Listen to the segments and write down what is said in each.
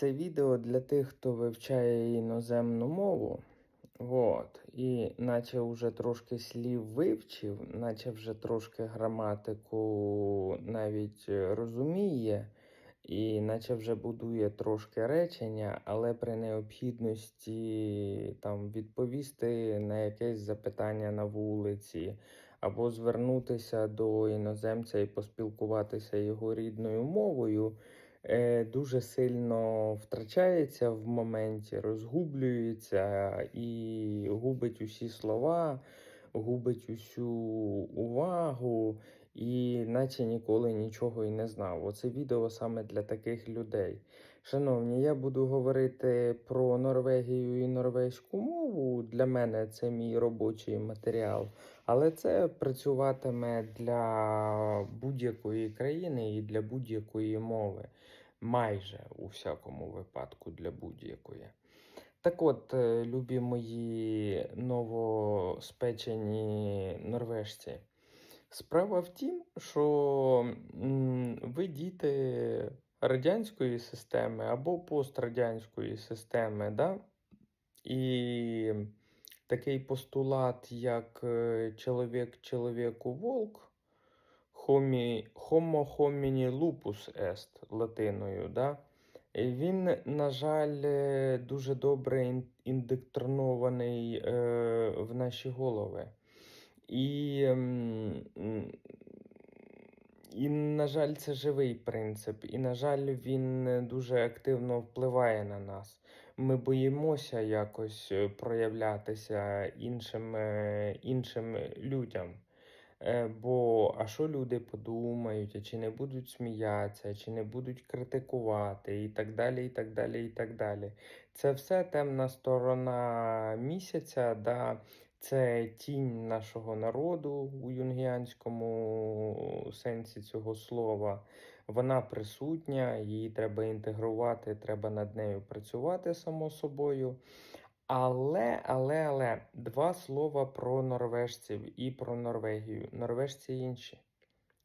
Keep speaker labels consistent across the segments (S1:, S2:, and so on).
S1: Це відео для тих, хто вивчає іноземну мову. От. І наче вже трошки слів вивчив, наче вже трошки граматику навіть е, розуміє, і наче вже будує трошки речення, але при необхідності там відповісти на якесь запитання на вулиці, або звернутися до іноземця і поспілкуватися його рідною мовою дуже сильно втрачається в моменті, розгублюється і губить усі слова, губить усю увагу, і наче ніколи нічого і не знав. Оце відео саме для таких людей. Шановні, я буду говорити про Норвегію і норвезьку мову. Для мене це мій робочий матеріал, але це працюватиме для будь-якої країни і для будь-якої мови. Майже у всякому випадку для будь-якої. Так от, е, любі мої новоспечені норвежці. Справа в тім, що ви діти радянської системи або пострадянської системи, да? і такий постулат, як е, чоловік чоловіку волк, homo homini lupus est латиною, да? Він, на жаль, е, дуже добре ін- індоктринований е, в наші голови. І, ем, і, на жаль, це живий принцип. І, на жаль, він дуже активно впливає на нас. Ми боїмося якось е, проявлятися іншим, іншим людям. Е, Бо а що люди подумають, а чи не будуть сміятися, чи не будуть критикувати, і так далі, і так далі, і так далі. Це все темна сторона місяця, да, це тінь нашого народу у юнгіанському сенсі цього слова. Вона присутня, її треба інтегрувати, треба над нею працювати само собою. Але, але, але, два слова про норвежців і про Норвегію. Норвежці інші.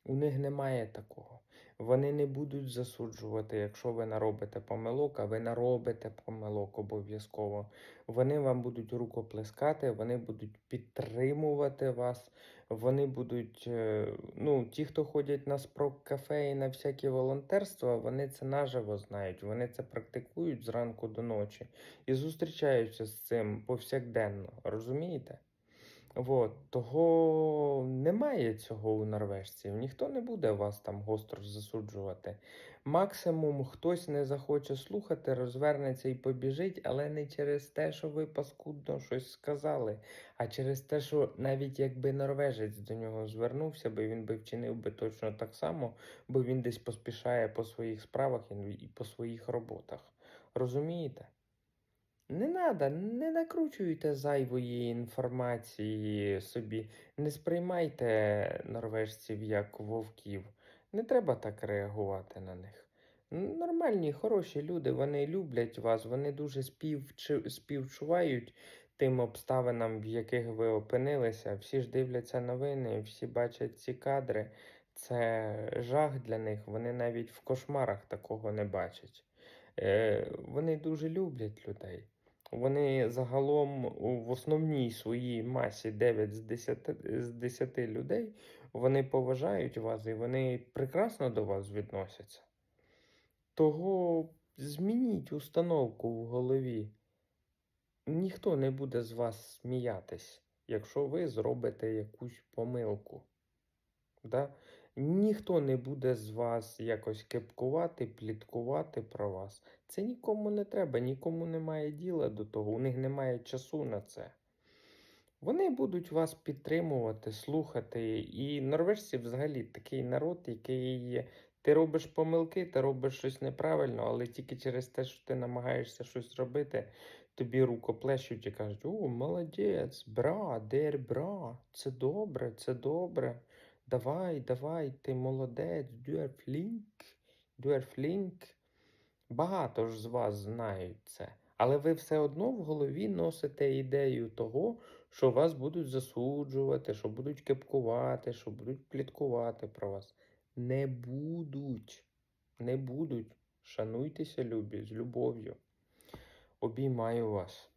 S1: У них немає такого. Вони не будуть засуджувати, якщо ви наробите помилок, а ви наробите помилок обов'язково. Вони вам будуть рукоплескати, вони будуть підтримувати вас, вони будуть, е, ну, ті, хто ходять на спрок кафе і на всякі волонтерства, вони це наживо знають, вони це практикують зранку до ночі і зустрічаються з цим повсякденно. Розумієте? От, того немає цього у норвежців. Ніхто не буде вас там гостро засуджувати. Максимум хтось не захоче слухати, розвернеться і побіжить, але не через те, що ви паскудно щось сказали, а через те, що навіть якби норвежець до нього звернувся, би він би вчинив би точно так само, бо він десь поспішає по своїх справах і по своїх роботах. Розумієте? Не надо, не накручуйте зайвої інформації собі, не сприймайте норвежців як вовків. Не треба так реагувати на них. Нормальні, хороші люди, вони люблять вас, вони дуже співчу- співчувають тим обставинам, в яких ви опинилися. Всі ж дивляться новини, всі бачать ці кадри. Це жах для них. Вони навіть в кошмарах такого не бачать. Е, вони дуже люблять людей. Вони загалом в основній своїй масі 9 з 10, з 10 людей вони поважають вас і вони прекрасно до вас відносяться. Того змініть установку в голові. Ніхто не буде з вас сміятись, якщо ви зробите якусь помилку. Да? Ніхто не буде з вас якось кепкувати, пліткувати про вас. Це нікому не треба, нікому немає діла до того, у них немає часу на це. Вони будуть вас підтримувати, слухати. І норвежці взагалі такий народ, який. Ти робиш помилки, ти робиш щось неправильно, але тільки через те, що ти намагаєшся щось робити, тобі рукоплещуть і кажуть: О, молодець, бра, дер, бра, це добре, це добре. Давай, давай, ти молодець, дюер флінк, дюер флінк. Багато ж з вас знають це. Але ви все одно в голові носите ідею того, що вас будуть засуджувати, що будуть кепкувати, що будуть пліткувати про вас. Не будуть. Не будуть. Шануйтеся, любі, з любов'ю. Обіймаю вас.